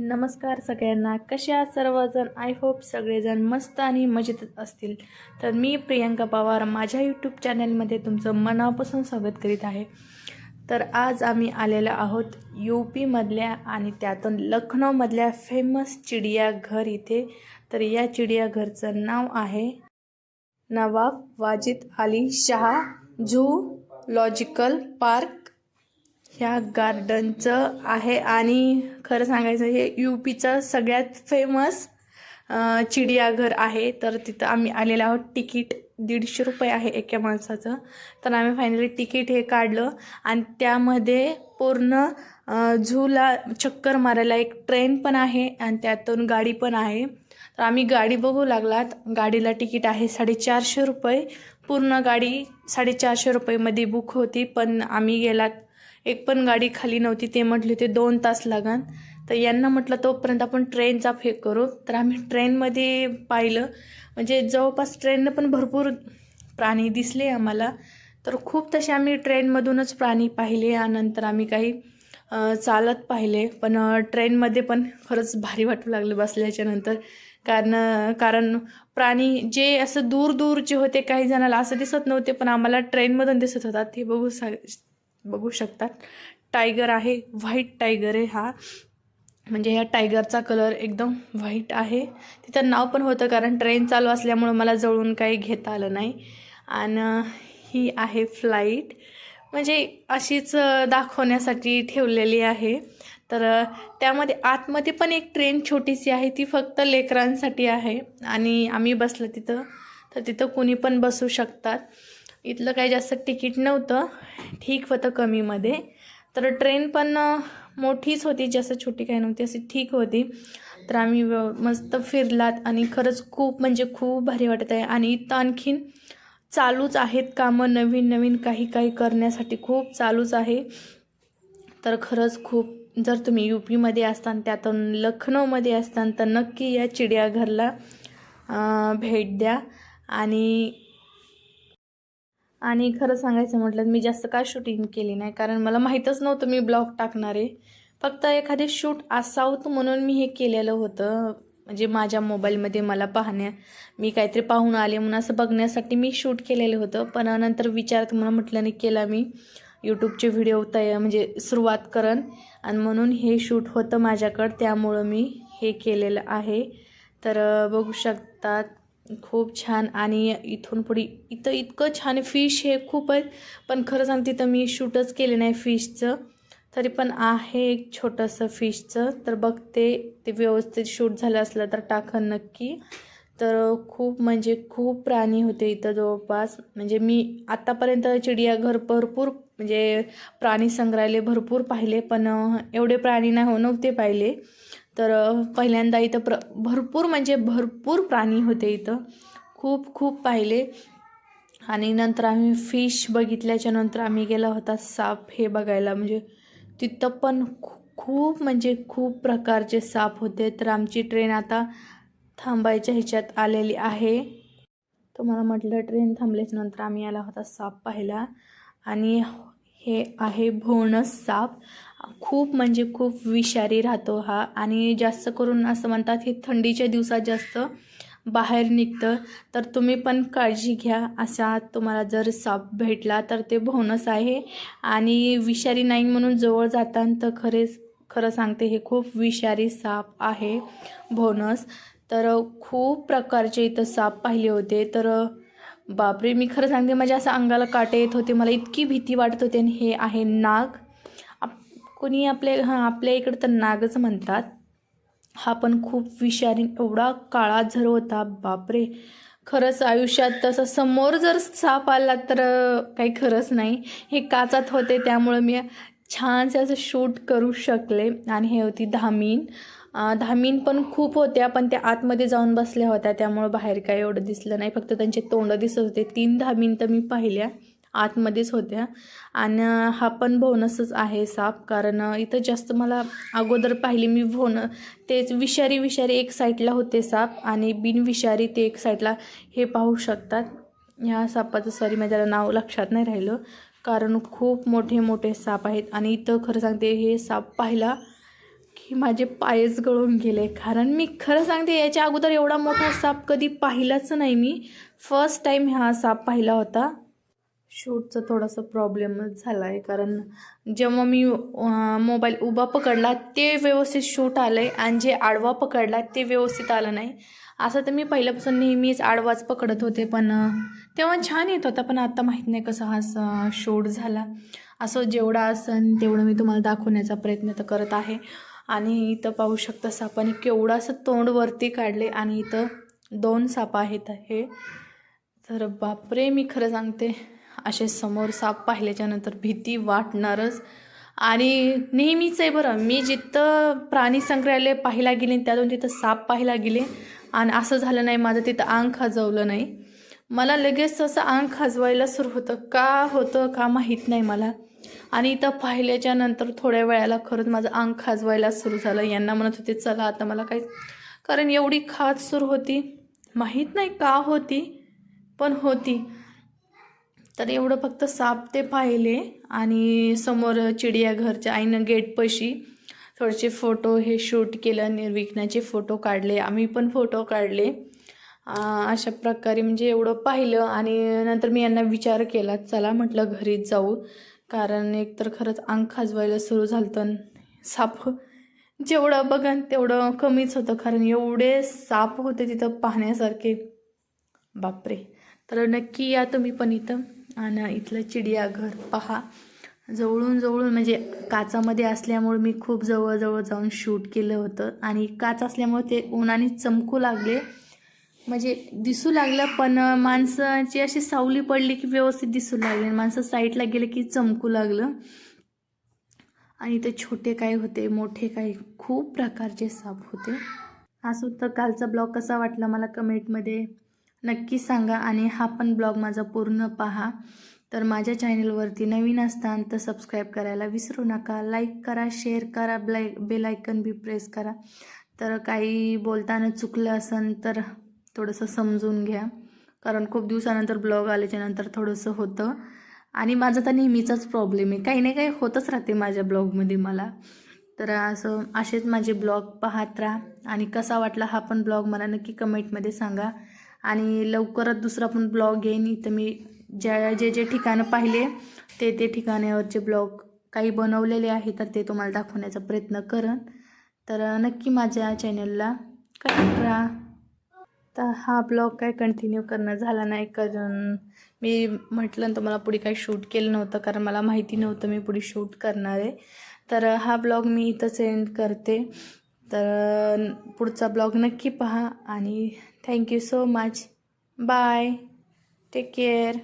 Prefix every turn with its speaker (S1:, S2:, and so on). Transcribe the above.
S1: नमस्कार सगळ्यांना. कशा सर्वजण? आय होप सगळेजण मस्त आणि मजेत असतील. तर मी प्रियंका पवार. माझ्या यूट्यूब चॅनलमध्ये तुमचं मनापासून स्वागत करीत आहे. तर आज आम्ही आलेलो आहोत यू पीमधल्या आणि त्यातून लखनौमधल्या फेमस चिडियाघर इथे. तर या चिडियाघरचं नाव आहे Nawab Wajid Ali Shah zoological park ह्या गार्डनचं आहे आणि खरं सांगायचं हे यू पीचं सगळ्यात फेमस चिडियाघर आहे. तर तिथं आम्ही आलेलो आहोत. तिकीट दीडशे रुपये आहे एका माणसाचं. तर आम्ही फायनली तिकीट हे काढलं आणि त्यामध्ये पूर्ण झूला चक्कर मारायला एक ट्रेन पण आहे आणि त्यातून गाडी पण आहे. तर आम्ही गाडी बघू लागलात. गाडीला तिकीट आहे साडेचारशे रुपये. पूर्ण गाडी साडेचारशे रुपयेमध्ये बुक होती. पण आम्ही गेलात एक पण गाडी खाली नव्हती ते म्हटले होते दोन तास लागन. तर यांना म्हटलं तोपर्यंत आपण ट्रेनचा फेक करू. तर आम्ही ट्रेनमध्ये पाहिलं. म्हणजे जवळपास ट्रेननं पण भरपूर प्राणी दिसले आम्हाला. तर खूप तसे आम्ही ट्रेनमधूनच प्राणी पाहिले आणि नंतर आम्ही काही चालत पाहिले. पण ट्रेनमध्ये पण खरंच भारी वाटू लागलं बसल्याच्या नंतर. कारण कारण प्राणी जे असं दूर दूरचे होते काही जणाला असं दिसत नव्हते पण आम्हाला ट्रेनमधून दिसत होतात ते बघू सा बघू शकतात. टायगर आहे व्हाईट टायगर आहे हा. म्हणजे ह्या टायगरचा कलर एकदम व्हाईट आहे. तिथं नाव पण होतं कारण ट्रेन चालू असल्यामुळं मला जवळून काही घेता आलं नाही. आणि ही आहे फ्लाईट म्हणजे अशीच दाखवण्यासाठी ठेवलेली आहे. तर त्यामध्ये आतमध्ये पण एक ट्रेन छोटीशी आहे. ती फक्त लेकरांसाठी आहे. आणि आम्ही बसलं तिथं. तर तिथं कुणी पण बसू शकतात. इथलं काही जास्त तिकीट नव्हतं. ठीक होतं कमीमध्ये. तर ट्रेन पण मोठीच होती. जास्त छोटी काही नव्हती. अशी ठीक होती. तर आम्ही व्य मस्त फिरलात आणि खरंच खूप म्हणजे खूप भारी वाटत आहे. आणि इथं आणखीन चालूच आहेत कामं. नवीन नवीन काही काही करण्यासाठी खूप चालूच आहे. तर खरंच खूप जर तुम्ही यू पीमध्ये असतान त्यातून लखनौमध्ये असतान तर नक्की या चिडियाघरला भेट द्या. आणि आणि खरं सांगायचं म्हटलं मी जास्त काय शूटिंग केली नाही कारण मला माहीतच नव्हतं मी ब्लॉग टाकणार. आहे फक्त एखादे शूट असावं म्हणून मी हे केलेलं होतं. म्हणजे माझ्या मोबाईलमध्ये मला पाहण्या मी काहीतरी पाहून आले म्हणून असं बघण्यासाठी मी शूट केलेलं होतं. पण नंतर विचार तुम्हाला म्हटलं नाही केला मी. यूट्यूबचे व्हिडिओ तयार म्हणजे सुरुवात करन आणि म्हणून हे शूट होतं माझ्याकडं त्यामुळं मी हे केलेलं आहे. तर बघू शकतात. खूप छान. आणि इथून पुढे इथं इतकं छान फिश हे खूप आहे पण खरं सांगते तर मी शूटच केले नाही फिशचं तरी पण आहे एक छोटंसं फिशचं तर बघते ते व्यवस्थित शूट झालं असलं तर टाकन नक्की. तर खूप म्हणजे खूप प्राणी होते इथं जवळपास. म्हणजे मी आत्तापर्यंत चिडियाघर भरपूर म्हणजे प्राणी संग्रहालय भरपूर पाहिले पण एवढे प्राणी नाही हो नव्हते पाहिले. तर पहिल्यांदा इथं प्र भरपूर म्हणजे भरपूर प्राणी होते इथं. खूप खूप पाहिले. आणि नंतर आम्ही फिश बघितल्याच्या नंतर आम्ही गेला होता साप हे बघायला. म्हणजे तिथं पण खूप म्हणजे खूप प्रकारचे साप होते. तर आमची ट्रेन आता थांबायच्या ह्याच्यात आलेली आहे. तुम्हाला म्हटलं ट्रेन थांबल्याच्या नंतर आम्ही आला होता साप पाहिला आणि हे आहे भोणस साप. खूप म्हणजे खूप विषारी राहतो हा. आणि जास्त करून असं म्हणतात हे थंडीच्या दिवसात जास्त बाहेर निघतं. तर तुम्ही पण काळजी घ्या. असा तुम्हाला जर साप भेटला तर ते भोनस आहे. आणि विषारी नाही म्हणून जवळ जाताना तर खरेच खरं सांगते हे खूप विषारी साप आहे भोनस तर खूप प्रकारचे इथं साप पाहिले होते. तर बापरे मी खरं सांगते माझ्या असं अंगाला काटे येत होते. मला इतकी भीती वाटत होती. आणि हे आहे नाग. कोणी आपले हां आपल्या इकडं तर नागच म्हणतात. हा पण खूप विषारी एवढा काळा झर होता बापरे. खरंच आयुष्यात तसं समोर जर साप आला तर काही खरंच नाही. हे काचात होते त्यामुळं मी छानसे असं शूट करू शकले. आणि हे होती धामीन. धामीन पण खूप होत्या पण त्या आतमध्ये जाऊन बसल्या होत्या त्यामुळं बाहेर काय एवढं दिसलं नाही. फक्त त्यांचे तोंड दिसत होते. तीन धामीन तर मी पाहिल्या. आतमध्येच होत्या. आणि हा पण भोनसच आहे साप. कारण इथं जास्त मला अगोदर पाहिले मी भोन तेच विषारी विषारी एक साईडला होते साप. आणि बिनविषारी ते एक साईडला हे पाहू शकतात. ह्या सापाचं सॉरी माझ्याला नाव लक्षात नाही राहिलं. कारण खूप मोठे मोठे साप आहेत. आणि इथं खरं सांगते हे साप पाहिला की माझे पायच गळून गेले. कारण मी खरं सांगते याच्या अगोदर एवढा मोठा साप कधी पाहिलाच नाही मी. फर्स्ट टाईम हा साप पाहिला होता. शूटचा थोडासा प्रॉब्लेमच झाला आहे कारण जेव्हा मी मोबाईल उभा पकडला ते व्यवस्थित शूट आलं आहे आणि जे आडवा पकडला ते व्यवस्थित आलं नाही. असं तर मी पहिल्यापासून नेहमीच आडवाच पकडत होते पण तेव्हा छान येत होता पण आता माहीत नाही कसा हा शूट झाला. असं जेवढा असन तेवढं मी तुम्हाला दाखवण्याचा प्रयत्न तर करत आहे. आणि इथं पाहू शकता सापाने केवढं असं तोंड वरती काढले आणि इथं दोन साप आहेत हे. तर बापरे मी खरं सांगते असे समोर साप पाहिल्याच्यानंतर भीती वाटणारच. आणि नेहमीच आहे बरं मी जिथं प्राणी संग्रहालय पाहायला गेले त्यातून तिथं साप पाहायला गेले. आणि असं झालं नाही माझं तिथं अंग खाजवलं नाही. मला लगेच असं अंग खाजवायला सुरू होतं. का होतं का माहीत नाही मला. आणि इथं पाहिल्याच्या नंतर थोड्या वेळाला खरंच माझं अंग खाजवायला सुरू झालं. यांना म्हणत होते चला आता मला काही कारण एवढी खाज सुरू होती. माहीत नाही का होती पण होती. तर एवढं फक्त साप ते पाहिले आणि समोर चिडियाघरच्या आईनं गेटपाशी थोडेसे फोटो हे शूट केलं निर्विघ्नाचे फोटो काढले. आम्ही पण फोटो काढले. अशा प्रकारे म्हणजे एवढं पाहिलं आणि नंतर मी यांना विचार केला चला म्हटलं घरीच जाऊ. कारण एकतर खरंच अंग खाजवायला सुरू झालं तर साप जेवढं बघन तेवढं कमीच होतं. कारण एवढे साप होते तिथं पाहण्यासारखे. बापरे. तर नक्की या तुम्ही पण इथं. आणि इथलं चिडियाघर पहा. जवळून जवळून म्हणजे काचामध्ये असल्यामुळे मी खूप जवळजवळ जाऊन शूट केलं होतं. आणि काच असल्यामुळे ते उन्हाने चमकू लागले. म्हणजे दिसू लागलं पण माणसाची अशी सावली पडली की व्यवस्थित दिसू लागले. माणसं साईडला गेले की चमकू लागलं. आणि ते छोटे काय होते मोठे काय खूप प्रकारचे साप होते. हा सुद्धा कालचा ब्लॉग कसा वाटला मला कमेंटमध्ये? नक्की सांगा आणि हा पण ब्लॉग माझा पूर्ण पहा. तर माझ्या चॅनलवरती नवीन असतान तर सबस्क्राईब करायला विसरू नका. लाईक करा शेअर करा ब्लाय बेलायकन बी प्रेस करा. तर काही बोलताना चुकलं असन तर थोडंसं समजून घ्या. कारण खूप दिवसानंतर ब्लॉग आल्याच्यानंतर थोडंसं होतं. आणि माझा तर नेहमीचाच प्रॉब्लेम आहे. काही ना काही होतच राहते माझ्या ब्लॉगमध्ये मला. तर असं असेच माझे ब्लॉग पाहत राहा. आणि कसा वाटला हा पण ब्लॉग मला नक्की कमेंटमध्ये सांगा. आणि लवकरच दुसरा पण ब्लॉग येईन इथं मी ज्या जे जे ठिकाणं पाहिले ते ते ठिकाणावरचे ब्लॉग काही बनवलेले आहे तर ते तुम्हाला दाखवण्याचा प्रयत्न करन. तर नक्की माझ्या चॅनलला कनेक्ट राहा तर हा ब्लॉग काय कंटिन्यू करणं झाला नाही कारण मी म्हटलं तर मला पुढे काही शूट केलं नव्हतं कारण मला माहिती नव्हतं मी पुढे शूट करणार आहे. तर हा ब्लॉग मी इथंच सेंड करते. तर पुढचा ब्लॉग नक्की पहा आणि Thank you so much. Bye. Take care.